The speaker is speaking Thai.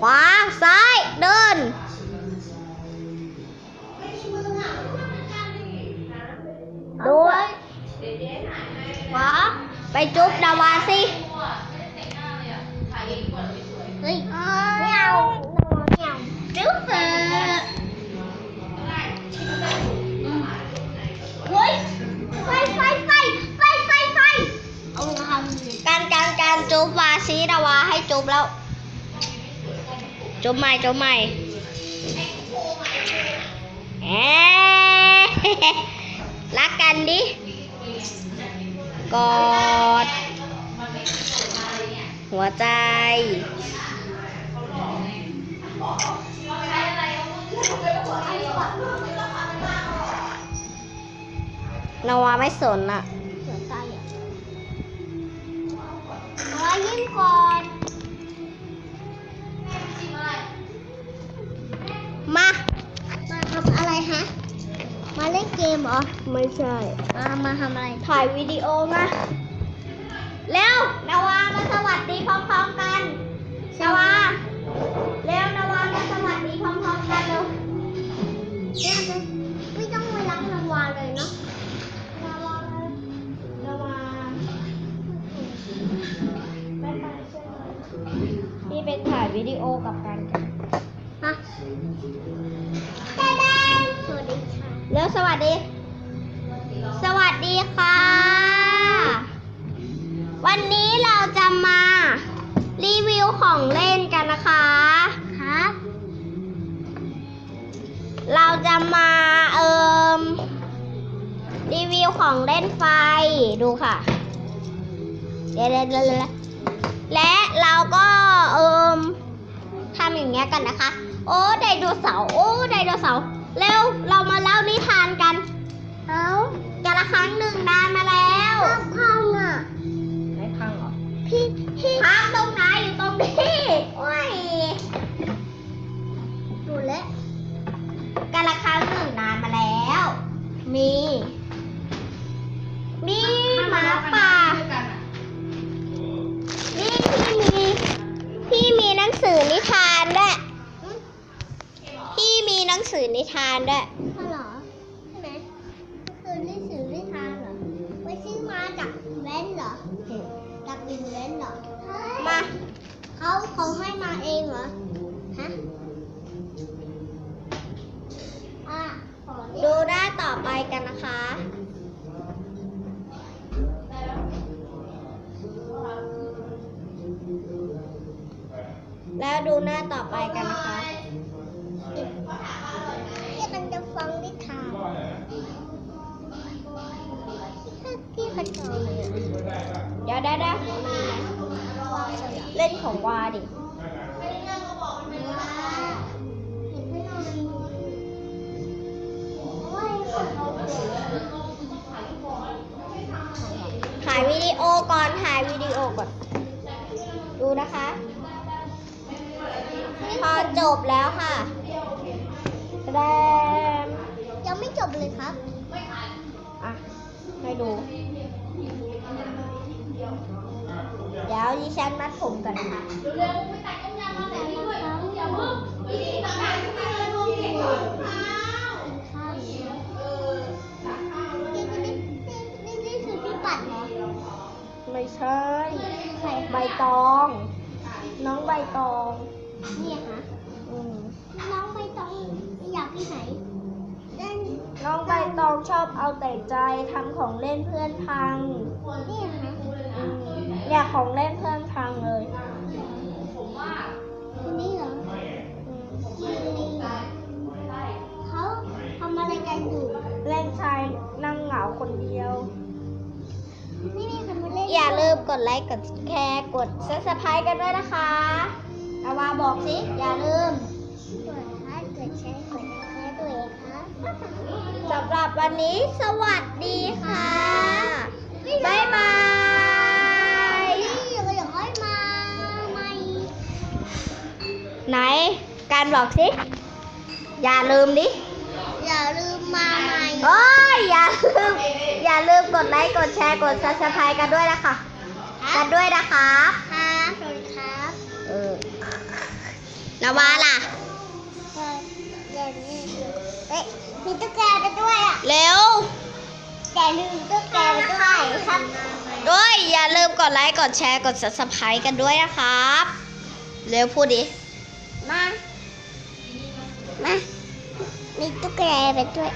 ขวาซ้ายเดินดูข จบแล้ว จบใหม่จบใหม่เอ๊ะรักกันดิ กอด หัวใจนาวาไม่สนอะ่ะเอาไว้ยิ้มก่อน เล่นเกมเหรอ ไม่ใช่ มามาทำอะไร ถ่ายวิดีโอมาเร็วนาวามาสวัสดีพร้อมๆกันนาวาเร็วนาวามาสวัสดีพร้อมๆกันเร็วเนี่ยไม่ต้องไปล้างน้ำวาเลยเนาะนาวานาวาไม่ไปใช่ไหมพี่ไปถ่ายวิดีโอกับกันกันฮะตาดาสวัสดี ค่ะเร็วสวัสดี สวัสดีค่ะ วันนี้เราจะมา รีวิวของเล่นกันนะคะครับเราจะมาเอิมรีวิวของเล่นไฟดูค่ะเดี๋ยวเดี๋ยวเดี๋ยวเดี๋ยวและเราก็เอิมทำอย่างเงี้ยกันนะคะ โอ้ไดโนเสาร์โอ้ไดโนเสาร์ เร็วเรามาเล่านิทานกัน เอากาละครั้งหนึ่งนานมาแล้วพังพังอะไม่พังหรอ พี่พี่พังตรงไหนอยู่ตรงนี้โอ้ยดูแลวกาละครั้งหนึ่งนานมาแล้ว มีมี หนังสือนิทานด้วยเขาเหรอใช่ไหมคือหนังสือนิทานเหรอไปซื้อมาจากแว้นเหรอจากอินแว้นเหรอมาเขาเขาให้มาเองเหรอฮะอะขอดิดูหน้าต่อไปกันนะคะแล้วดูหน้าต่อไปกันนะคะ นจะฟังเลยอะเดี๋ยวได้ได้เล่นของวาดิถ่ายวิดีโอก่อนถ่ายวิดีโอก่อน ดูนะคะ พอจบแล้วค่ะแรมยังไม่จบเลยครับ อะ ให้ดู ดิฉันมัดผมกันนะคะนี่นี่คือพี่ปัดเหรอไม่ใช่ใบตอง น้องใบตอง เนี่ยฮะอืมน้องไม่ต้องอยากที่ไหน นน้องใบตองชอบเอาแต่ใจทำของเล่นเพื่อนพัง เนี่ยฮะอืมเนี่ยของเล่นเพื่อนพังเลยคนนี้เหรออืมเขาทำอะไรกันอยู่เล่นชายนั่งเหงาคนเดียวนี่นี่ทำมาเล่นอย่าลืมกดไลค์ กดแชร์ กดซับสไครต์กันด้วยนะคะอาวาบอกสิ อย่าลืมกดไลค์กดแชร์กด ติดตามด้วยครับสำหรับวันนี้สวัสดีค่ะ บ๊ายบาย นี่เราอยากให้มาใหม่ไหน การบอกสิ อย่าลืมดิอย่าลืมมาใหม่โอ้ยอย่าลืม อย่าลืมกดไลค์ กดแชร์ กดซับสไครต์กันด้วยนะคะ กันด้วยนะคะ ครับสวัสดีครับ เออนาวาล่ะ ลืมตุ๊กแกไปด้วยครับด้วยอย่าลืมกดไลค์กดแชร์กด subscribe กันด้วยนะครับเร็วพูดดิ มา มา มีตุ๊กแกไปด้วย